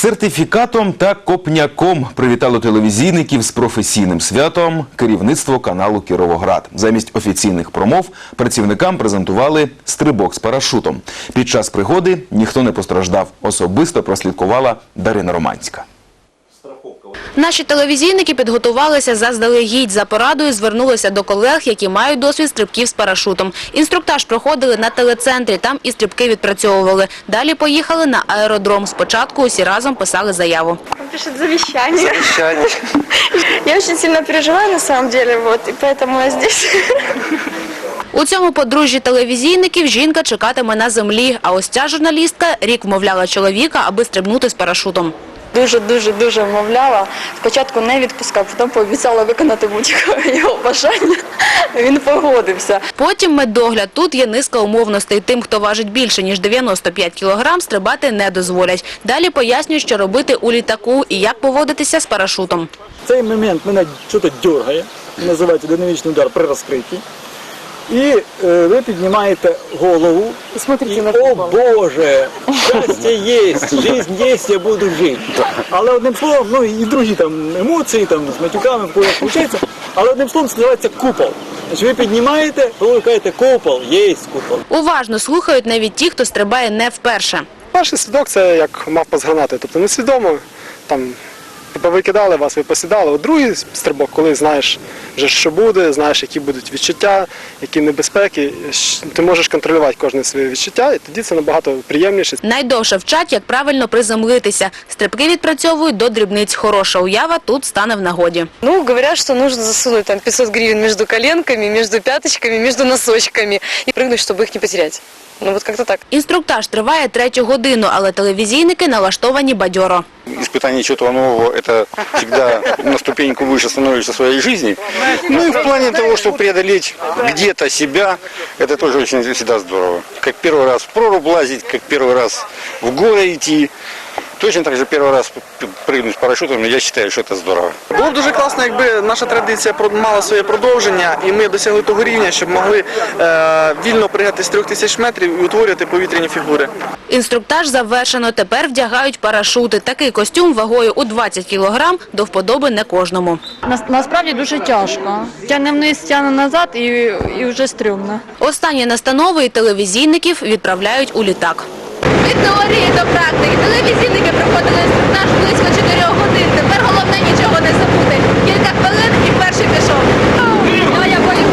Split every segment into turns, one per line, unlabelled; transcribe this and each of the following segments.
Сертифікатом та копняком привітало телевізійників з професійним святом керівництво каналу Кіровоград. Замість офіційних промов працівникам презентували стрибок з парашутом. Під час пригоди ніхто не постраждав. Особисто прослідкувала Дарина Романська.
Наші телевізійники підготувалися заздалегідь. За порадою звернулися до колег, які мають досвід стрибків з парашутом. Інструктаж проходили на телецентрі, там і стрибки відпрацьовували. Далі поїхали на аеродром. Спочатку усі разом писали заяву.
Он пишет завещание. Я очень сильно переживаю на самом деле, вот, и поэтому я здесь.
У цьому подружжі телевізійників жінка чекатиме на землі, а ось ця журналістка рік вмовляла чоловіка, аби стрибнути з парашутом.
Дуже, дуже, дуже вмовляла. Спочатку не відпускав, потім пообіцяла виконати будь-яке його бажання. Він погодився.
Потім медогляд. Тут є низка умовностей. Тим, хто важить більше, ніж 95 кілограм, стрибати не дозволять. Далі пояснюють, що робити у літаку і як поводитися з парашутом.
В цей момент мене щось дергає, називається динамічний удар при розкритті. І е, ви піднімаєте голову.
Смотрите
і,
на
о. Боже, щастя є, життя є, я буду жити. Але одним словом, ну і другі там емоції, там з матюками, в когось. Але одним словом, це називається купол. Значить, ви піднімаєте, ви кажете, купол, є купол.
Уважно слухають навіть ті, хто стрибає не вперше.
Перший слідок це як мавпа з гранати, тобто несвідомо там повикидали вас, ви посідали. От другий стрибок, коли знаєш вже що буде, знаєш, які будуть відчуття, які небезпеки, щ- ти можеш контролювати кожне своє відчуття, і тоді це набагато приємніше.
Найдовше вчать, як правильно приземлитися. Стрибки відпрацьовують до дрібниць. Хороша уява тут стане в нагоді.
Ну, говорят, что нужно засунуть там 500 гривен между коленками, между пяточками, между носочками и прыгнуть, чтобы их не потерять. Ну, вот как-то так.
Інструктаж триває третю годину, але телевізійники налаштовані бадьоро.
испытание чего-то нового, это всегда на ступеньку выше становишься в своей жизни. Ну и в плане того, чтобы преодолеть где-то себя, это тоже очень всегда здорово. Как первый раз в прорубь лазить, как первый раз в горы идти. Точно так же первый раз п- прыгнуть с парашютом, я считаю, что это здорово.
Було б дуже класно, якби наша традиція про- мала своє продовження, і ми досягли того рівня, щоб могли е, вільно пригати з трьох тисяч метрів і утворювати повітряні фігури.
Інструктаж завершено. Тепер вдягають парашути. Такий костюм вагою у 20 кілограм до вподоби не кожному.
Нас- Насправді дуже тяжко. Тягне вниз, тягне назад і, і вже стрьомно.
Останні настанови і телевізійників відправляють у літак. Від теорії до практики. Телевізійники проходили інструктаж близько 4 годин. Тепер головне нічого не забути. Кілька хвилин і перший пішов. А я боюсь.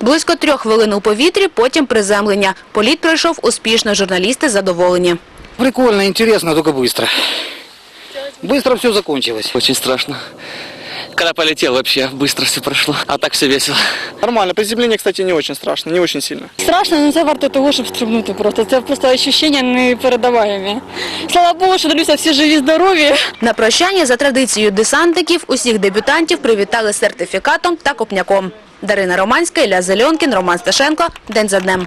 Близько трьох хвилин у повітрі, потім приземлення. Політ пройшов успішно, журналісти задоволені.
Прикольно, интересно, только быстро. Быстро все закончилось.
Очень страшно. Когда полетел вообще, быстро все прошло. А так все весело.
Нормально, приземлення, кстати, не очень страшно, не очень сильно.
Страшно, але це варто того, щоб стрибнути просто. Це просто відчуття непередаваємі. Слава Богу, що дивлюся всі живі, здорові.
На прощання за традицією десантників усіх дебютантів привітали сертифікатом та копняком. Дарина Романська, Ілля Зельонкін, Роман Сташенко. День за днем.